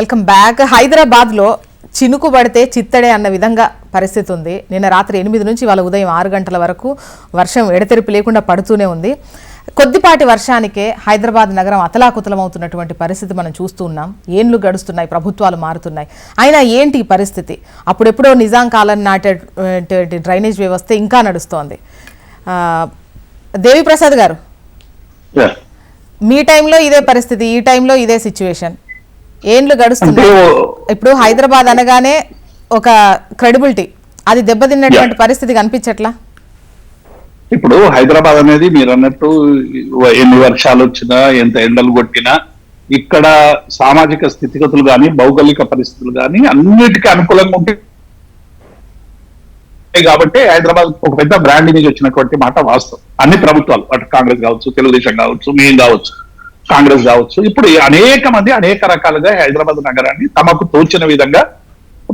Welcome back. హైదరాబాద్లో చినుకు పడితే చిత్తడే అన్న విధంగా పరిస్థితి ఉంది. నిన్న రాత్రి ఎనిమిది నుంచి వాళ్ళ ఉదయం ఆరు గంటల వరకు వర్షం ఎడతెరిపి లేకుండా పడుతూనే ఉంది. కొద్దిపాటి వర్షానికే హైదరాబాద్ నగరం అతలాకుతలమవుతున్నటువంటి పరిస్థితి మనం చూస్తూ ఉన్నాం. ఏండ్లు గడుస్తున్నాయి ప్రభుత్వాలు మారుతున్నాయి. అయినా ఏంటి ఈ పరిస్థితి? అప్పుడెప్పుడో నిజాం కాలం నాటేటువంటి డ్రైనేజ్ వ్యవస్థ ఇంకా నడుస్తోంది. దేవిప్రసాద్ గారు. మీ టైంలో ఇదే పరిస్థితి ఈ టైంలో ఇదే సిచ్యువేషన్ ఏండ్లు గడుస్తున్నాయి. ఇప్పుడు హైదరాబాద్ అనగానే ఒక క్రెడిబిలిటీ. అది దెబ్బతిన్నటువంటి పరిస్థితి కనిపించట్లా? ఇప్పుడు హైదరాబాద్ అనేది మీరు అన్నట్టు ఎన్ని వర్షాలు వచ్చినా ఎంత ఎండలు కొట్టినా ఇక్కడ సామాజిక స్థితిగతులు కానీ భౌగోళిక పరిస్థితులు కానీ అన్నిటికీ అనుకూలంగా ఉంటాయి కాబట్టి హైదరాబాద్ ఒక పెద్ద బ్రాండ్ ఇమేజ్ వచ్చినటువంటి మాట వాస్తవం. అన్ని ప్రభుత్వాలు అటు కాంగ్రెస్ కావచ్చు తెలుగుదేశం కావచ్చు మేము కావచ్చు. కాంగ్రెస్ కావచ్చు. ఇప్పుడు అనేక మంది అనేక రకాలుగా హైదరాబాద్ నగరాన్ని తమకు తోచిన విధంగా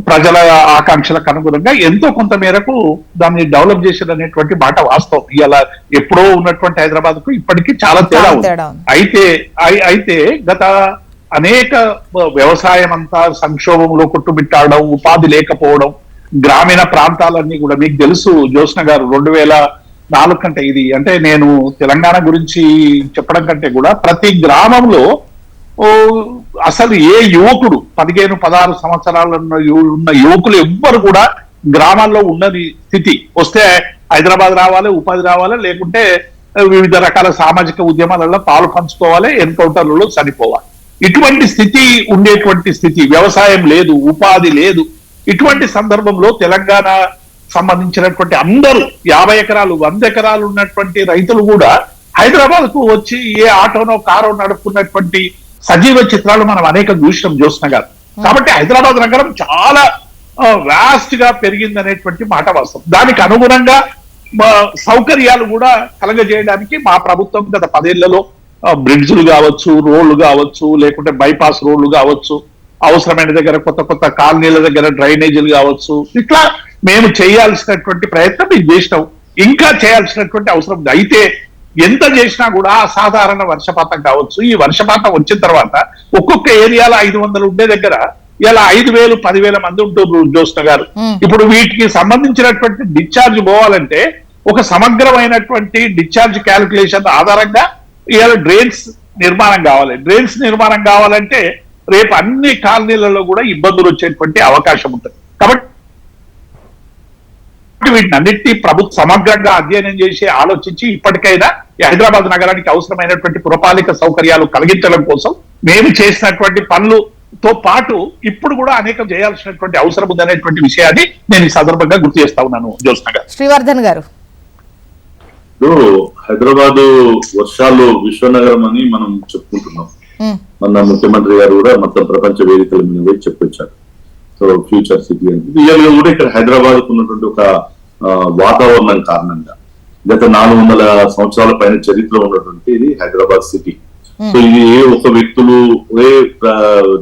ప్రజల ఆకాంక్షలకు అనుగుణంగా ఎంతో కొంత మేరకు దాన్ని డెవలప్ చేసేది అనేటువంటి మాట వాస్తవం. ఇలా ఎప్పుడో ఉన్నటువంటి హైదరాబాద్కు ఇప్పటికీ చాలా తేడా ఉంది. అయితే అయి- అయితే గత అనేక వ్యవసాయం అంతా సంక్షోభంలో కొట్టుమిట్టాడడం ఉపాధి లేకపోవడం గ్రామీణ ప్రాంతాలన్నీ కూడా మీకు తెలుసు జ్యోత్స్న గారు రెండు వేల నాలుగు కంటే ఇది. అంటే నేను తెలంగాణ గురించి చెప్పడం కంటే కూడా ప్రతి గ్రామంలో అసలు ఏ యువకుడు పదిహేను పదహారు సంవత్సరాలు ఉన్న ఉన్న యువకులు ఎవ్వరు కూడా గ్రామాల్లో ఉన్నది స్థితి. వస్తే హైదరాబాద్ రావాలి ఉపాధి రావాలి లేకుంటే వివిధ రకాల సామాజిక ఉద్యమాలలో పాలు పంచుకోవాలి ఎన్కౌంటర్లలో చనిపోవాలి. ఇటువంటి స్థితి ఉండేటువంటి స్థితి వ్యవసాయం లేదు ఉపాధి లేదు. ఇటువంటి సందర్భంలో తెలంగాణ సంబంధించినటువంటి అందరూ యాభై ఎకరాలు వంద ఎకరాలు ఉన్నటువంటి రైతులు కూడా హైదరాబాద్కు వచ్చి ఏ ఆటోనో కారో నడుపుకున్నటువంటి సజీవ చిత్రాలు మనం అనేక చూసినాం జ్యోత్స్న గారు. కాబట్టి హైదరాబాద్ నగరం చాలా వాస్ట్గా పెరిగింది అనేటువంటి మాట వాస్తవం. దానికి అనుగుణంగా సౌకర్యాలు కూడా కలగజేయడానికి మా ప్రభుత్వం గత పదేళ్ళలో బ్రిడ్జులు కావచ్చు రోడ్లు కావచ్చు లేకుంటే బైపాస్ రోడ్లు కావచ్చు అవసరమైన దగ్గర కొత్త కొత్త కాలనీల దగ్గర డ్రైనేజీలు కావచ్చు ఇట్లా మేము చేయాల్సినటువంటి ప్రయత్నం మేము చేసినాం. ఇంకా చేయాల్సినటువంటి అవసరం ఉంది. అయితే ఎంత చేసినా కూడా అసాధారణ వర్షపాతం కావచ్చు. ఈ వర్షపాతం వచ్చిన తర్వాత ఒక్కొక్క ఏరియాలో ఐదు వందలు ఉండే దగ్గర ఇలా ఐదు వేలు పదివేల మంది ఉంటున్నారు జ్యోత్స్న గారు. ఇప్పుడు వీటికి సంబంధించినటువంటి డిశ్చార్జ్ పోవాలంటే ఒక సమగ్రమైనటువంటి డిశ్చార్జ్ క్యాలిక్యులేషన్ ఆధారంగా ఇవాళ డ్రైన్స్ నిర్మాణం కావాలి. డ్రైన్స్ నిర్మాణం కావాలంటే రేపు అన్ని కాలనీలలో కూడా ఇబ్బందులు వచ్చేటువంటి అవకాశం ఉంటుంది. కాబట్టి వీటిని అన్నిటి ప్రభుత్వ సమగ్రంగా అధ్యయనం చేసి ఆలోచించి ఇప్పటికైనా హైదరాబాద్ నగరానికి అవసరమైనటువంటి పురపాలిక సౌకర్యాలు కలిగించడం కోసం మేము చేసినటువంటి పనులతో పాటు ఇప్పుడు కూడా అనేకం చేయాల్సినటువంటి అవసరం ఉందనేటువంటి విషయాన్ని నేను ఈ సందర్భంగా గుర్తు చేస్తా ఉన్నాను జ్యోత్స్న గారు శ్రీవర్ధన్ గారు. ఇప్పుడు హైదరాబాద్ వర్షాలు విశ్వనగరం అని మనం చెప్పుకుంటున్నాం. మన ముఖ్యమంత్రి గారు కూడా మొత్తం ప్రపంచ వేదికల మీద చెప్పొచ్చారు. సో ఫ్యూచర్ సిటీ అని రియల్గా కూడా ఇక్కడ హైదరాబాద్కు ఉన్నటువంటి ఒక వాతావరణం కారణంగా గత నాలుగు వందల సంవత్సరాల పైన చరిత్ర ఉన్నటువంటి ఇది హైదరాబాద్ సిటీ. సో ఇది ఏ ఒక వ్యక్తులు ఏ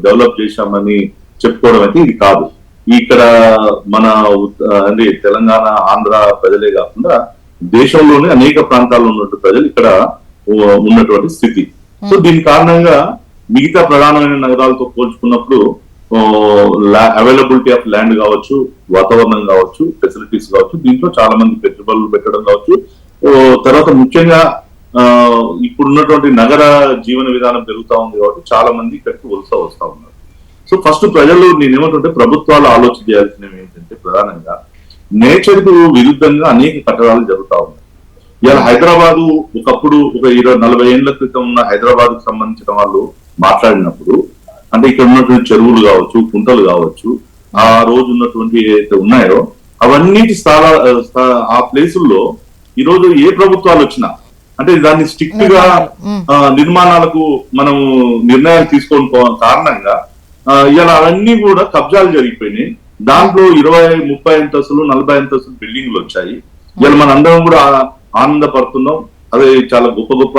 డెవలప్ చేశామని చెప్పుకోవడం అయితే ఇది కాదు. ఇక్కడ మన అంటే తెలంగాణ ఆంధ్ర ప్రజలే కాకుండా దేశంలోని అనేక ప్రాంతాల్లో ఉన్నటువంటి ప్రజలు ఇక్కడ ఉన్నటువంటి స్థితి. సో దీని కారణంగా మిగతా ప్రధానమైన నగరాలతో పోల్చుకున్నప్పుడు అవైలబిలిటీ ఆఫ్ ల్యాండ్ కావచ్చు వాతావరణం కావచ్చు ఫెసిలిటీస్ కావచ్చు దీంట్లో చాలా మంది పెట్టుబడులు పెట్టడం కావచ్చు. తర్వాత ముఖ్యంగా ఇప్పుడున్నటువంటి నగర జీవన విధానం పెరుగుతా ఉంది కాబట్టి చాలా మంది ఇక్కడికి వలస వస్తా ఉన్నారు. సో ఫస్ట్ ప్రజలు నేనేమంటుంటే ప్రభుత్వాలు ఆలోచన చేయాల్సినవి ఏంటంటే ప్రధానంగా నేచర్కు విరుద్ధంగా అనేక కట్టడాలు జరుగుతా ఉన్నాయి. ఇవాళ హైదరాబాదు ఒకప్పుడు ఒక ఇరవై నలభై ఏళ్ళ క్రితం ఉన్న హైదరాబాద్కు సంబంధించిన వాళ్ళు మాట్లాడినప్పుడు అంటే ఇక్కడ ఉన్నటువంటి చెరువులు కావచ్చు కుంటలు కావచ్చు ఆ రోజు ఉన్నటువంటి ఏదైతే ఉన్నాయో అవన్నిటి స్థాన స్థా- ఆ ప్లేసుల్లో ఈ రోజు ఏ ప్రభుత్వాలు వచ్చినా అంటే దాన్ని స్ట్రిక్ట్గా నిర్మాణాలకు మనం నిర్ణయాలు తీసుకొని కారణంగా ఇలా అవన్నీ కూడా కబ్జాలు జరిగిపోయినాయి. దాంట్లో ఇరవై ముప్పై అంతస్తులు నలభై అంతస్తులు బిల్డింగ్లు వచ్చాయి. ఇలా మన అందరం కూడా ఆనందపడుతున్నాం. అదే చాలా గొప్ప గొప్ప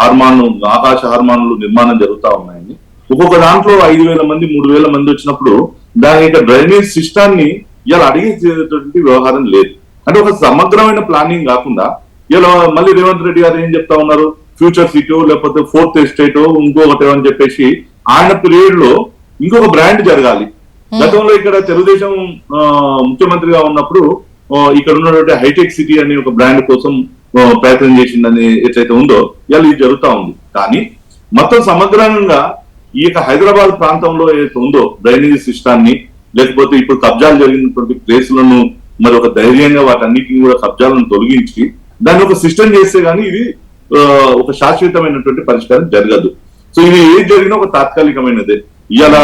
హార్మాన్ ఆకాశ హార్మాన్లు నిర్మాణం జరుగుతా ఉన్నాయని. ఒక్కొక్క దాంట్లో ఐదు వేల మంది మూడు వేల మంది వచ్చినప్పుడు దాని యొక్క డ్రైనేజ్ సిస్టాన్ని ఇలా అడిగేటువంటి వ్యవహారం లేదు. అంటే ఒక సమగ్రమైన ప్లానింగ్ కాకుండా ఇలా మళ్ళీ రేవంత్ రెడ్డి గారు ఏం చెప్తా ఉన్నారు? ఫ్యూచర్ సిటీ లేకపోతే ఫోర్త్ ఎస్టేట్ ఇంకొకటి అని చెప్పేసి ఆయన పీరియడ్లో ఇంకొక బ్రాండ్ జరగాలి. గతంలో ఇక్కడ తెలుగుదేశం ముఖ్యమంత్రిగా ఉన్నప్పుడు ఇక్కడ ఉన్నటువంటి హైటెక్ సిటీ అనే ఒక బ్రాండ్ కోసం ప్రయత్నం చేసిందని ఎట్లయితే ఉందో ఇవాళ ఇది జరుగుతా ఉంది. కానీ మొత్తం సమగ్రంగా ఈ యొక్క హైదరాబాద్ ప్రాంతంలో ఏదైతే ఉందో డ్రైనేజీ సిస్టాన్ని లేకపోతే ఇప్పుడు కబ్జాలు జరిగినటువంటి ప్లేసులను మరి ఒక ధైర్యంగా వాటన్నిటిని కూడా కబ్జాలను తొలగించి దాన్ని ఒక సిస్టమ్ చేస్తే గానీ ఇది ఆ, ఒక శాశ్వతమైనటువంటి పరిష్కారం జరగదు. సో ఇది ఏది జరిగినా ఒక తాత్కాలికమైనదే. ఇలా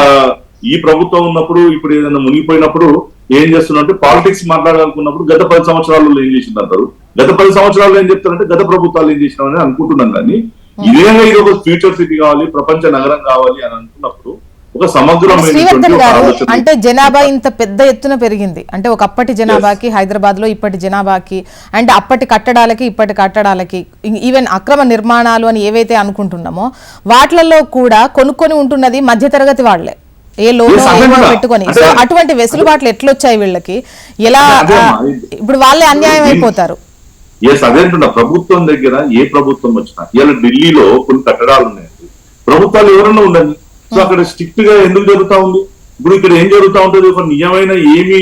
ఈ ప్రభుత్వం ఉన్నప్పుడు ఇప్పుడు ఏదైనా మునిగిపోయినప్పుడు ఏం చేస్తున్నట్టు పాలిటిక్స్ మాట్లాడాలనుకున్నప్పుడు గత పది సంవత్సరాలలో ఏం చేసింది అంటారు గత పది సంవత్సరాలు ఏం చెప్తారంటే గత ప్రభుత్వాలు ఏం చేసినామని అనుకుంటున్నాం కానీ ఇదేగా ఇది ఒక ఫ్యూచర్ సిటీ కావాలి ప్రపంచ నగరం కావాలి అని అనుకున్నప్పుడు ఒక ఒక ఆలోచన అంటే జనాభా ఇంత పెద్ద ఎత్తున పెరిగింది. అంటే ఒకప్పటి జనాభాకి హైదరాబాద్లో ఇప్పటి జనాభాకి అంటే అప్పటి కట్టడాలకి ఇప్పటి కట్టడాలకి ఈవెన్ అక్రమ నిర్మాణాలు అని ఏవైతే అనుకుంటున్నామో వాటిలలో కూడా కొనుక్కొని ఉంటున్నది మధ్యతరగతి వాళ్ళే. ఏ లోన్. పెట్టుకొని. సో అటువంటి వెసులుబాట్లు ఎట్లొచ్చాయి వీళ్ళకి? ఎలా ఇప్పుడు వాళ్ళే అన్యాయం అయిపోతారు. ఎస్ అదేంటున్నా ప్రభుత్వం దగ్గర ఏ ప్రభుత్వం వచ్చినా ఇవాళ ఢిల్లీలో కొన్ని కట్టడాలు ఉన్నాయండి ప్రభుత్వాలు ఎవరన్నా ఉండండి. సో అక్కడ స్ట్రిక్ట్గా ఎందుకు జరుగుతా ఉంది? ఇప్పుడు ఇక్కడ ఏం జరుగుతా ఉంటుంది? ఒక నిజమైన ఏమి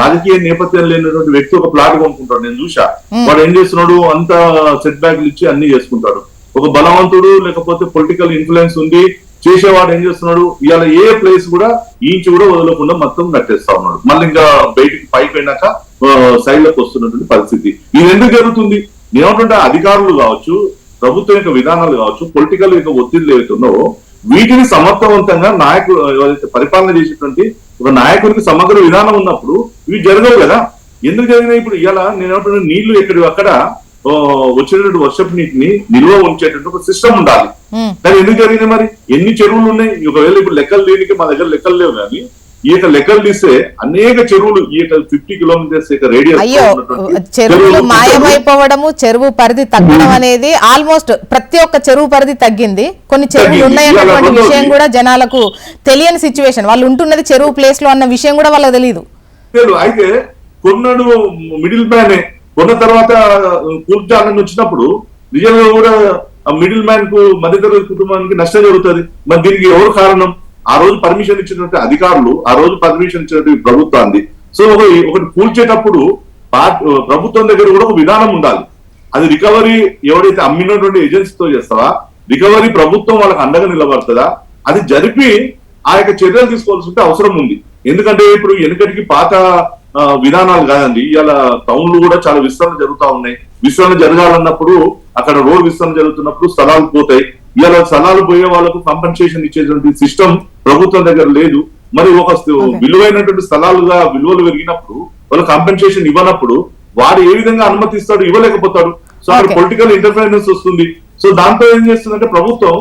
రాజకీయ నేపథ్యం లేనటువంటి వ్యక్తి ఒక ప్లాట్ కొనుక్కుంటాడు. నేను చూసా వాడు ఏం చేస్తున్నాడు? అంత సెట్ బ్యాక్లు ఇచ్చి అన్ని చేసుకుంటాడు. ఒక బలవంతుడు లేకపోతే పొలిటికల్ ఇన్ఫ్లుయెన్స్ ఉంది. చేసేవాడు ఏం చేస్తున్నాడు? ఇవాళ ఏ ప్లేస్ కూడా ఇంచు కూడా వదలకుండా మొత్తం కట్టేస్తా ఉన్నాడు. మళ్ళీ ఇంకా బయటికి పైకి పోయినాక సైడ్లకు వస్తున్నటువంటి పరిస్థితి. ఇది ఎందుకు జరుగుతుంది. ఏమంటుంటే అధికారులు కావచ్చు ప్రభుత్వం యొక్క విధానాలు కావచ్చు పొలిటికల్ యొక్క ఒత్తిడిలు ఏవైతే ఉన్నావో వీటిని సమర్థవంతంగా నాయకులు ఎవరైతే పరిపాలన చేసేటువంటి ఒక నాయకుడికి సమగ్ర విధానం ఉన్నప్పుడు ఇవి జరగవు కదా. ఎందుకు జరిగినాయి? ఇప్పుడు ఇవాళ నేను నీళ్ళు ఎక్కడి అక్కడ ఆ, వచ్చినటువంటి వర్షపు నీటిని నిల్వ ఉంచేటువంటి ఒక సిస్టమ్ ఉండాలి. కానీ ఎందుకు జరిగింది మరి? ఎన్ని చెరువులు ఉన్నాయి? ఒకవేళ ఇప్పుడు లెక్కలు లేనికి మా దగ్గర లెక్కలు లేవు కానీ ఈ యొక్క లెక్కలు తీస్తే అనేక చెరువులు ఈ యొక్క ఫిఫ్టీ కిలోమీటర్స్ రేడియస్ అయ్యో చెరువులు మాయమైపోవడము చెరువు పరిధి తగ్గడం అనేది ఆల్మోస్ట్ ప్రతి ఒక్క చెరువు పరిధి తగ్గింది. కొన్ని చెరువులు. ఉన్నాయన్నటువంటి విషయం. కూడా జనాలకు తెలియని సిచ్యువేషన్ వాళ్ళు ఉంటున్నది చెరువు ప్లేస్లో అన్న విషయం కూడా వాళ్ళకి తెలియదు అయితే కొన్నాడు మిడిల్ మ్యాన్ కొన్న తర్వాత కూర్చాలని వచ్చినప్పుడు నిజంగా కూడా మిడిల్ మ్యాన్కు మధ్యతరగతి కుటుంబానికి నష్టం జరుగుతుంది. మరి దీనికి ఎవరు కారణం? ఆ రోజు పర్మిషన్ ఇచ్చినటువంటి అధికారులు ఆ రోజు పర్మిషన్ ఇచ్చినటువంటి ప్రభుత్వాన్ని. సో ఒక ఒకటి కూల్చేటప్పుడు పార్ట్- ప్రభుత్వం దగ్గర కూడా ఒక విధానం ఉండాలి. అది రికవరీ ఎవడైతే అమ్మినటువంటి ఏజెన్సీతో చేస్తావా రికవరీ ప్రభుత్వం వాళ్ళకి అండగా నిలబడుతుందా అది జరిపి ఆ యొక్క చర్యలు తీసుకోవాల్సి ఉంటే అవసరం ఉంది. ఎందుకంటే ఇప్పుడు వెనుకటికి పాత విధానాలు కాదండి. ఇవాళ టౌన్లు కూడా చాలా విస్తరణ జరుగుతా ఉన్నాయి. విస్తరణ జరగాలన్నప్పుడు అక్కడ రోడ్ విస్తరణ జరుగుతున్నప్పుడు స్థలాలు పోతాయి. ఇవాళ స్థలాలు పోయే వాళ్ళకు కంపెన్సేషన్ ఇచ్చేటువంటి సిస్టమ్ ప్రభుత్వం దగ్గర లేదు మరి ఒక. విలువైనటువంటి స్థలాలుగా విలువలు పెరిగినప్పుడు వాళ్ళు కంపెన్సేషన్ ఇవ్వనప్పుడు వాడు ఏ విధంగా అనుమతిస్తాడు ఇవ్వలేకపోతాడు సో అక్కడ. పొలిటికల్ ఇంటర్ఫరెన్స్ వస్తుంది సో దాంతో ఏం చేస్తుందంటే ప్రభుత్వం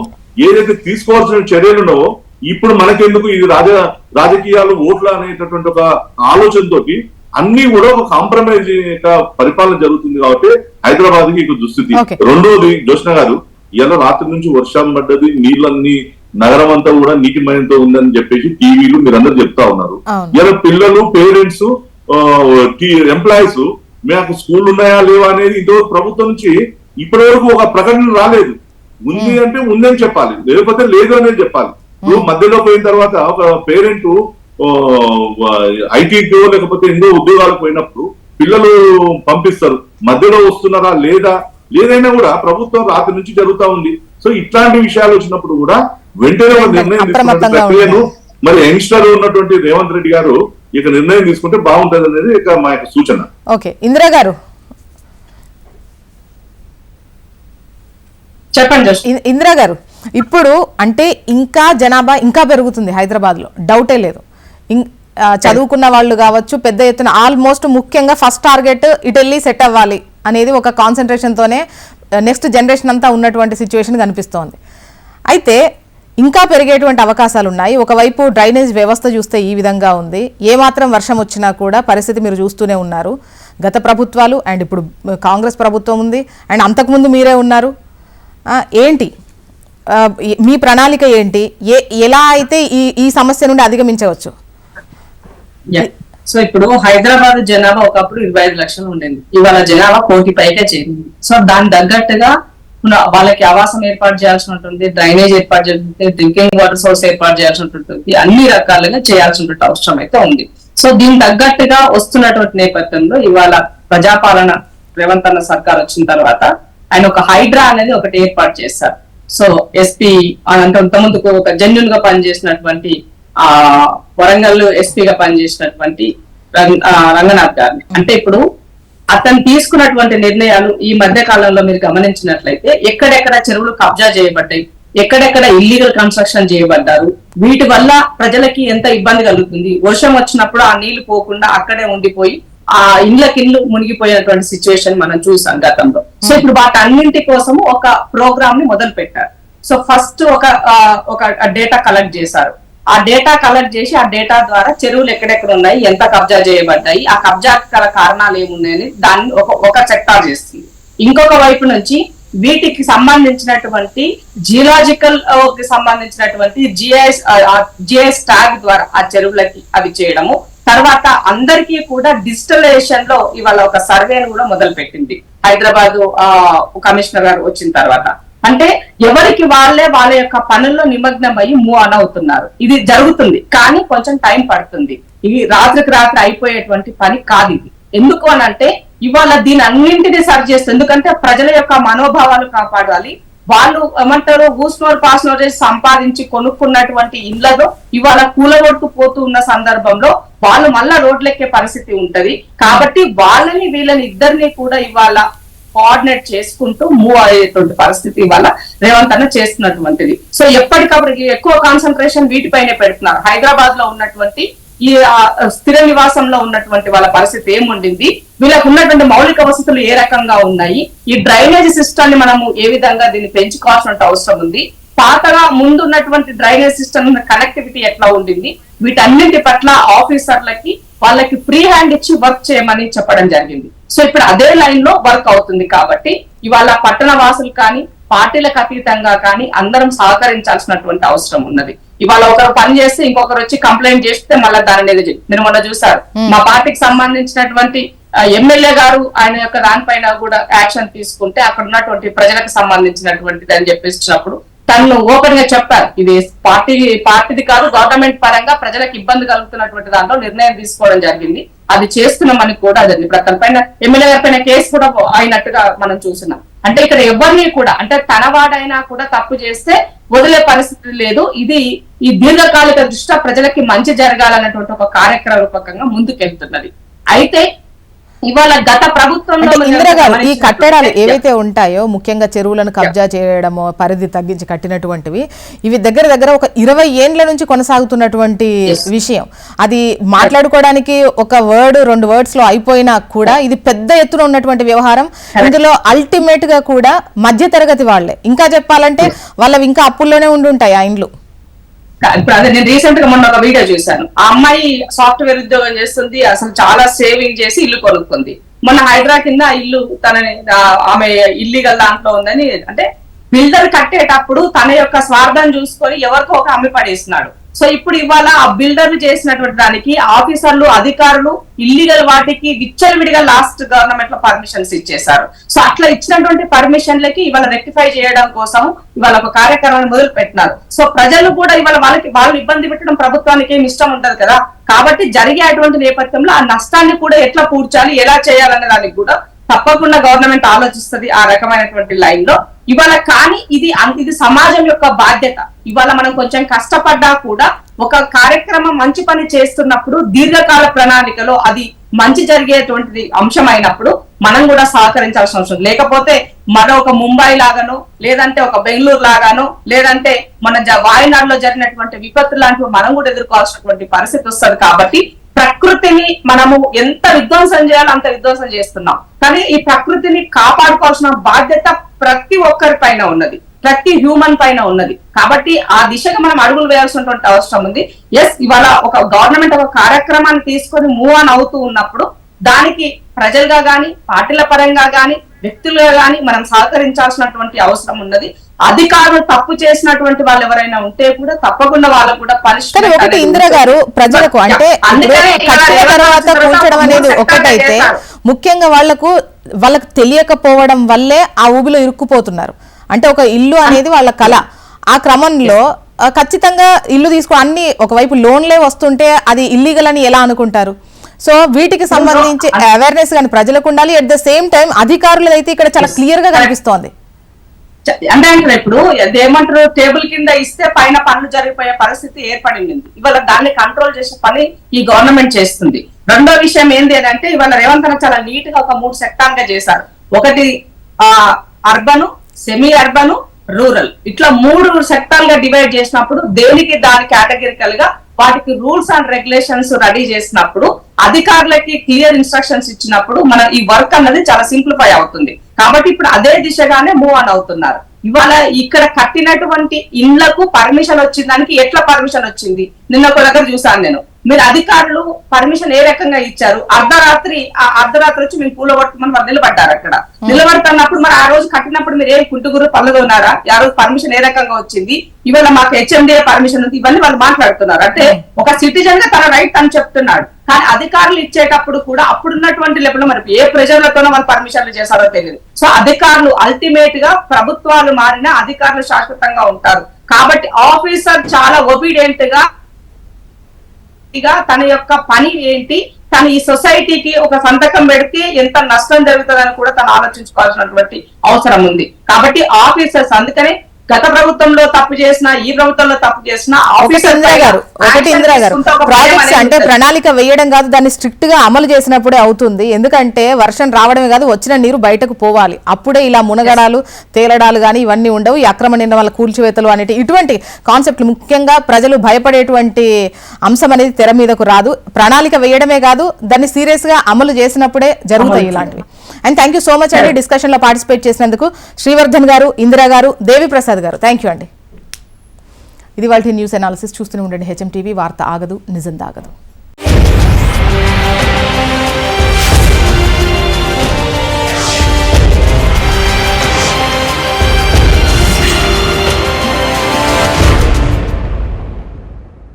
ఏదైతే తీసుకోవాల్సిన చర్యలు ఉన్నావో ఇప్పుడు మనకెందుకు ఇది రాజ రాజకీయాలు ఓట్ల అనేటటువంటి ఒక ఆలోచనతోటి అన్ని కూడా ఒక కాంప్రమైజ్ పరిపాలన జరుగుతుంది కాబట్టి హైదరాబాద్కి ఇక దుస్థితి. రెండోది జోష్న గారు ఇలా రాత్రి నుంచి వర్షం పడ్డది నీళ్ళన్నీ నగరం అంతా కూడా నీటిమయంతో ఉందని చెప్పేసి టీవీలు మీరందరూ చెప్తా ఉన్నారు. ఇలా పిల్లలు పేరెంట్స్ ఎంప్లాయీస్ మాకు స్కూల్ ఉన్నాయా లేవా అనేది ఇంతవరకు ప్రభుత్వం నుంచి ఇప్పటి వరకు ఒక ప్రకటన రాలేదు. ఉంది అంటే ఉందని చెప్పాలి. లేకపోతే లేదు అనేది చెప్పాలి. ఇప్పుడు మధ్యలో పోయిన తర్వాత ఒక పేరెంట్ ఐటీకో లేకపోతే ఎన్నో ఉద్యోగాలకు పోయినప్పుడు పిల్లలు పంపిస్తారు. మధ్యలో వస్తున్నారా లేదా లేదైనా కూడా ప్రభుత్వం రాత్రి నుంచి జరుగుతా ఉంది. సో ఇట్లాంటి విషయాలు వచ్చినప్పుడు కూడా వెంటనే నిర్ణయం తీసుకునే అప్రమత్తంగా ప్రక్రియను. మరి యంగ్స్టర్ ఉన్నటువంటి రేవంత్ రెడ్డి గారు ఇక నిర్ణయం తీసుకుంటే బాగుంటది అనేది ఇక మా యొక్క సూచన. ఓకే. ఇందిరా గారు. చెప్పండి ఇందిరా గారు ఇప్పుడు అంటే ఇంకా జనాభా ఇంకా పెరుగుతుంది హైదరాబాద్లో. డౌటే లేదు. చదువుకున్న వాళ్ళు కావచ్చు పెద్ద ఎత్తున ఆల్మోస్ట్ ముఖ్యంగా ఫస్ట్ టార్గెట్ ఇటు వెళ్ళి సెట్ అవ్వాలి. అనేది ఒక కాన్సన్ట్రేషన్తోనే నెక్స్ట్ జనరేషన్ అంతా ఉన్నటువంటి సిచ్యువేషన్ కనిపిస్తోంది. అయితే ఇంకా పెరిగేటువంటి అవకాశాలు ఉన్నాయి ఒకవైపు డ్రైనేజ్ వ్యవస్థ చూస్తే ఈ విధంగా ఉంది. ఏమాత్రం వర్షం వచ్చినా కూడా పరిస్థితి మీరు చూస్తూనే ఉన్నారు. గత ప్రభుత్వాలు అండ్ ఇప్పుడు కాంగ్రెస్ ప్రభుత్వం ఉంది. అండ్ అంతకుముందు మీరే ఉన్నారు. ఏంటి? మీ ప్రణాళిక ఏంటి? ఏ ఎలా అయితే ఈ ఈ సమస్య నుండి అధిగమించవచ్చు? సో ఇప్పుడు హైదరాబాద్ జనాభా ఒకప్పుడు ఇరవై ఐదు లక్షలు ఉండింది. ఇవాళ జనాభా కోటి పైగా చేరింది. సో దాని తగ్గట్టుగా ఉన్న వాళ్ళకి ఆవాసం ఏర్పాటు చేయాల్సి ఉంటుంది డ్రైనేజ్ ఏర్పాటు చేయాల్సి ఉంటుంది డ్రింకింగ్ వాటర్ సోర్స్ ఏర్పాటు చేయాల్సి ఉంటుంది అన్ని రకాలుగా చేయాల్సినటువంటి అవసరం అయితే ఉంది. సో దీని తగ్గట్టుగా వస్తున్నటువంటి నేపథ్యంలో ఇవాళ ప్రజాపాలన రేవంత్ అన్న సర్కార్ వచ్చిన తర్వాత ఆయన ఒక హైడ్రా అనేది ఒకటి ఏర్పాటు చేశారు. సో ఎస్పీ అంటే ముందుకు ఒక జెన్యున్గా పనిచేసినటువంటి ఆ వరంగల్ ఎస్పీగా పనిచేసినటువంటి రంగనాథ్ గారిని. అంటే ఇప్పుడు అతను తీసుకున్నటువంటి నిర్ణయాలు ఈ మధ్య కాలంలో మీరు గమనించినట్లయితే ఎక్కడెక్కడ చెరువులు కబ్జా చేయబడ్డాయి ఎక్కడెక్కడ ఇల్లీగల్ కన్స్ట్రక్షన్ చేయబడ్డారు వీటి వల్ల ప్రజలకి ఎంత ఇబ్బంది కలుగుతుంది వర్షం వచ్చినప్పుడు ఆ నీళ్ళు పోకుండా అక్కడే ఉండిపోయి ఆ ఇండ్లకి ఇల్లు మునిగిపోయినటువంటి సిచ్యువేషన్ మనం చూసాం గతంలో. సో ఇప్పుడు వాటి అన్నింటి కోసము ఒక ప్రోగ్రామ్ని మొదలు పెట్టారు సో ఫస్ట్ ఒక ఒక డేటా కలెక్ట్ చేశారు. ఆ డేటా కలెక్ట్ చేసి ఆ డేటా ద్వారా చెరువులు ఎక్కడెక్కడ ఉన్నాయి ఎంత కబ్జా చేయబడ్డాయి ఆ కబ్జా గల కారణాలు ఏమున్నాయని దాన్ని ఒక ఒక సెక్టార్ చేస్తుంది. ఇంకొక వైపు నుంచి వీటికి సంబంధించినటువంటి జియలాజికల్ uh, కి సంబంధించినటువంటి జిఐఎస్ జిఐఎస్ ట్యాగ్ ద్వారా ఆ చెరువులకి అవి చేయడము. తర్వాత అందరికీ కూడా డిజిటలైజేషన్లో ఇవాళ ఒక సర్వేను కూడా మొదలు పెట్టింది హైదరాబాద్ uh, కమిషనర్ గారు వచ్చిన తర్వాత. అంటే ఎవరికి వాళ్ళే వాళ్ళ యొక్క పనుల్లో నిమగ్నం అయ్యి మూవ్ ఆన్ అవుతున్నారు. ఇది జరుగుతుంది. కానీ కొంచెం టైం పడుతుంది. ఇది రాత్రికి రాత్రి అయిపోయేటువంటి పని కాదు ఇది. ఎందుకు అని అంటే ఇవాళ దీని అన్నింటినీ సరి చేస్తుంది. ఎందుకంటే ప్రజల యొక్క మనోభావాలు కాపాడాలి. వాళ్ళు ఏమంటారు ఊస్నోర్ పాస్నోర్ చేసి సంపాదించి కొనుక్కున్నటువంటి ఇళ్ళలో ఇవాళ కూలగొట్టు పోతూ ఉన్న సందర్భంలో వాళ్ళు మళ్ళా రోడ్లెక్కే పరిస్థితి ఉంటది. కాబట్టి వాళ్ళని వీళ్ళని ఇద్దరిని కూడా ఇవాళ కోఆర్డినేట్ చేసుకుంటూ మూవ్ అయ్యేటువంటి పరిస్థితి ఇవాళ రేవంత్ అన్న చేస్తున్నటువంటిది. సో ఎప్పటికప్పుడు ఎక్కువ కాన్సన్ట్రేషన్ వీటిపైనే పెడుతున్నారు. హైదరాబాద్లో ఉన్నటువంటి ఈ స్థిర నివాసంలో ఉన్నటువంటి వాళ్ళ పరిస్థితి ఏముండింది? వీళ్ళకు ఉన్నటువంటి మౌలిక వసతులు ఏ రకంగా ఉన్నాయి? ఈ డ్రైనేజ్ సిస్టమ్ని మనము ఏ విధంగా దీన్ని పెంచుకోవాల్సిన అవసరం ఉంది? పాతగా ముందున్నటువంటి డ్రైనేజ్ సిస్టమ్ కనెక్టివిటీ ఎట్లా ఉండింది? వీటన్నింటి పట్ల ఆఫీసర్లకి వాళ్ళకి ఫ్రీ హ్యాండ్ ఇచ్చి వర్క్ చేయమని చెప్పడం జరిగింది. సో ఇప్పుడు అదే లైన్లో వర్క్ అవుతుంది కాబట్టి ఇవాళ పట్టణ వాసులు కానీ పార్టీలకు అతీతంగా కానీ అందరం సహకరించాల్సినటువంటి అవసరం ఉన్నది. ఇవాళ ఒకరు పని చేస్తే ఇంకొకరు వచ్చి కంప్లైంట్ చేస్తే మళ్ళీ దాని మీద మీరు మొన్న చూసారు. మా పార్టీకి సంబంధించినటువంటి ఎమ్మెల్యే గారు ఆయన యొక్క దానిపైన కూడా యాక్షన్ తీసుకుంటే అక్కడ ఉన్నటువంటి ప్రజలకు సంబంధించినటువంటిది అని చెప్పేసినప్పుడు తను ఓపెన్గా చెప్పారు. ఇది పార్టీ పార్టీది కాదు గవర్నమెంట్ పరంగా ప్రజలకు ఇబ్బంది కలుగుతున్నటువంటి దాంట్లో నిర్ణయం తీసుకోవడం జరిగింది. అది చేస్తున్నామని కూడా జరిగింది. ఇప్పుడు అతని పైన ఎమ్మెల్యే గారి పైన కేసు కూడా అయినట్టుగా మనం చూస్తున్నాం. అంటే ఇక్కడ ఎవరిని కూడా అంటే తన వాడైనా కూడా తప్పు చేస్తే వదిలే పరిస్థితి లేదు. ఇది ఈ దీర్ఘకాలిక దృష్ట్యా ప్రజలకి మంచి జరగాలన్నటువంటి ఒక కార్యక్రమ రూపకంగా ముందుకెళ్తున్నది. అయితే ఇవాళ గత ప్రభుత్వంలో ఈ కట్టడాలు ఏవైతే ఉంటాయో ముఖ్యంగా చెరువులను కబ్జా చేయడము పరిధి తగ్గించి కట్టినటువంటివి ఇవి దగ్గర దగ్గర ఒక ఇరవై ఏండ్ల నుంచి కొనసాగుతున్నటువంటి విషయం. అది మాట్లాడుకోవడానికి ఒక వర్డ్ రెండు వర్డ్స్లో అయిపోయినా కూడా ఇది పెద్ద ఎత్తున ఉన్నటువంటి వ్యవహారం. ఇందులో అల్టిమేట్గా కూడా మధ్య తరగతి వాళ్ళే. ఇంకా చెప్పాలంటే వాళ్ళవి ఇంకా అప్పుల్లోనే ఉండి ఉంటాయి ఆ ఇండ్లు. ఇప్పుడు అదే నేను రీసెంట్గా మొన్న ఒక వీడియో చూశాను. ఆ అమ్మాయి సాఫ్ట్వేర్ ఉద్యోగం చేస్తుంది అసలు చాలా సేవింగ్ చేసి ఇల్లు కొనుక్కుంది. మొన్న హైదరా కింద ఆ ఇల్లు తనని ఆమె ఇల్లీగల్ దాంట్లో ఉందని అంటే బిల్డర్ కట్టేటప్పుడు తన యొక్క స్వార్థం చూసుకొని ఎవరికో ఒక అమ్మి పడేస్తున్నాడు. సో ఇప్పుడు ఇవాళ ఆ బిల్డర్ చేసినటువంటి దానికి ఆఫీసర్లు అధికారులు ఇల్లీగల్ వాటికి విచ్చలవిడిగా లాస్ట్ గవర్నమెంట్లో పర్మిషన్స్ ఇచ్చేశారు. సో అట్లా ఇచ్చినటువంటి పర్మిషన్లకి ఇవాళ రెక్టిఫై చేయడం కోసం ఇవాళ ఒక కార్యక్రమాన్ని మొదలు పెట్టినారు సో ప్రజలు కూడా ఇవాళ వాళ్ళకి వాళ్ళు ఇబ్బంది పెట్టడం ప్రభుత్వానికి ఏమి ఇష్టం ఉండదు కదా. కాబట్టి జరిగే అటువంటి నేపథ్యంలో ఆ నష్టాన్ని కూడా ఎట్లా పూడ్చాలి ఎలా చేయాలనే దానికి కూడా తప్పకుండా గవర్నమెంట్ ఆలోచిస్తుంది ఆ రకమైనటువంటి లైన్లో. ఇవాళ కానీ ఇది ఇది సమాజం యొక్క బాధ్యత. ఇవాళ మనం కొంచెం కష్టపడ్డా కూడా ఒక కార్యక్రమం మంచి పని చేస్తున్నప్పుడు దీర్ఘకాల ప్రణాళికలో అది మంచి జరిగేటువంటి అంశం అయినప్పుడు మనం కూడా సహకరించాల్సిన అవసరం. లేకపోతే మన ఒక ముంబై లాగానో లేదంటే ఒక బెంగళూరు లాగానో లేదంటే మన జ- వాయనాడులో జరిగినటువంటి విపత్తు లాంటివి మనం కూడా ఎదుర్కోవాల్సినటువంటి పరిస్థితి వస్తుంది కాబట్టి ప్రకృతిని మనము ఎంత విధ్వంసం చేయాలో అంత విధ్వంసం చేస్తున్నాం. కానీ ఈ ప్రకృతిని కాపాడుకోవాల్సిన బాధ్యత ప్రతి ఒక్కరి పైన ఉన్నది. ప్రతి హ్యూమన్ పైన ఉన్నది. కాబట్టి ఆ దిశగా మనం అడుగులు వేయాల్సినటువంటి అవసరం ఉంది. ఎస్ ఇవాళ ఒక గవర్నమెంట్ ఒక కార్యక్రమాన్ని తీసుకొని మూవ్ ఆన్ అవుతూ ఉన్నప్పుడు దానికి ప్రజలుగా గాని పార్టీల పరంగా గాని వ్యక్తులుగా గాని మనం సహకరించాల్సినటువంటి అవసరం ఉన్నది. అధికారులు తప్పు చేసినటువంటి వాళ్ళు ఎవరైనా ఉంటే కూడా తప్పకుండా వాళ్ళకు కూడా పరిష్కారం ఒకటి ఇందిరా గారు ప్రజలకు అంటే తర్వాత కూల్చడం అనేది ఒకటైతే ముఖ్యంగా వాళ్ళకు వాళ్ళకు తెలియకపోవడం వల్లే ఆ ఊబిలో ఇరుక్కుపోతున్నారు. అంటే ఒక ఇల్లు అనేది వాళ్ళ కళ. ఆ క్రమంలో ఖచ్చితంగా ఇల్లు తీసుకో అన్ని ఒకవైపు లోన్లే వస్తుంటే అది ఇల్లీగల్ అని ఎలా అనుకుంటారు? సో వీటికి సంబంధించి అవేర్నెస్ కానీ ప్రజలకు ఉండాలి. అట్ ద సేమ్ టైం అధికారులు అయితే ఇక్కడ చాలా క్లియర్గా కనిపిస్తోంది. అంటే అంటారు ఇప్పుడు ఏమంటారు టేబుల్ కింద ఇస్తే పైన పనులు జరిగిపోయే పరిస్థితి ఏర్పడింది. ఇవాళ దాన్ని కంట్రోల్ చేసే పని ఈ గవర్నమెంట్ చేస్తుంది. రెండో విషయం ఏంటి అని అంటే ఇవాళ రేవంత్ అన్న చాలా నీట్గా ఒక మూడు సెక్టార్గా చేశారు. ఒకటి ఆ అర్బన్ సెమీ అర్బన్ రూరల్. ఇట్లా మూడు సెక్టార్గా డివైడ్ చేసినప్పుడు దేనికి దాని కేటగిరికల్గా వాటికి రూల్స్ అండ్ రెగ్యులేషన్స్ రెడీ చేసినప్పుడు అధికారులకి క్లియర్ ఇన్స్ట్రక్షన్స్ ఇచ్చినప్పుడు మన ఈ వర్క్ అన్నది చాలా సింప్లిఫై అవుతుంది. కాబట్టి ఇప్పుడు అదే దిశగానే మూవ్ ఆన్ అవుతున్నారు. ఇవాళ ఇక్కడ కట్టినటువంటి ఇండ్లకు పర్మిషన్ వచ్చిన దానికి ఎట్లా పర్మిషన్ వచ్చింది? నిన్న ఒక దగ్గర చూసాను నేను. మీరు అధికారులు పర్మిషన్ ఏ రకంగా ఇచ్చారు? అర్ధరాత్రి ఆ అర్ధరాత్రి వచ్చి మేము పూల పట్టుమని వాళ్ళు నిలబడ్డారు అక్కడ. నిలబడుతున్నప్పుడు మరి ఆ రోజు కట్టినప్పుడు మీరు ఏం కుంటుగురు పనులు ఉన్నారా ఆ రోజు పర్మిషన్ ఏ రకంగా వచ్చింది? ఇవాళ మాకు హెచ్ఎండిఏ పర్మిషన్ ఉంది ఇవన్నీ వాళ్ళు మాట్లాడుతున్నారు. అంటే ఒక సిటిజన్గా తన రైట్ అని చెప్తున్నాడు. కానీ అధికారులు ఇచ్చేటప్పుడు కూడా అప్పుడున్నటువంటి లెవెల్ మరి ఏ ప్రజలతోనో వాళ్ళు పర్మిషన్లు చేశారో తెలియదు. సో అధికారులు అల్టిమేట్గా ప్రభుత్వాలు మారినా అధికారులు శాశ్వతంగా ఉంటారు. కాబట్టి ఆఫీసర్ చాలా ఒబీడియంట్గా గా తన యొక్క పని ఏంటి తను ఈ సొసైటీకి ఒక సంతకం పెడితే ఎంత నష్టం జరుగుతుందని కూడా తను ఆలోచించుకోవాల్సినటువంటి అవసరం ఉంది. కాబట్టి ఆఫీసర్స్ అందుకనే గత ప్రభుత్వంలో తప్పు చేసిన ఈ ప్రభుత్వంలో తప్పు చేసిన ఇందిరా గారు ఒకటి ఇందిరా గారు. ప్రాజెక్ట్స్ అంటే ప్రణాళిక వేయడం కాదు దాన్ని స్ట్రిక్ట్గా అమలు చేసినప్పుడే అవుతుంది. ఎందుకంటే వర్షం రావడమే కాదు వచ్చిన నీరు బయటకు పోవాలి. అప్పుడే ఇలా మునగడాలు తేలడాలు కానీ ఇవన్నీ ఉండవు. ఈ అక్రమ నిర్ణయాల కూల్చివేతలు అనేటి ఇటువంటి కాన్సెప్ట్లు ముఖ్యంగా ప్రజలు భయపడేటువంటి అంశం అనేది తెర మీదకు రాదు. ప్రణాళిక వేయడమే కాదు దాన్ని సీరియస్గా అమలు చేసినప్పుడే జరుగుతాయి ఇలాంటివి. And thank you so much అండి డిస్కషన్లో పార్టిసిపేట్ చేసినందుకు. శ్రీవర్ధన్ గారు ఇందిరా గారు దేవి ప్రసాద్ గారు. థ్యాంక్ యూ అండి. ఇది వాళ్ళ న్యూస్ అనాలిసిస్ చూస్తూనే ఉండండి. హెచ్ఎం టీవీ వార్త ఆగదు నిజం దాగదు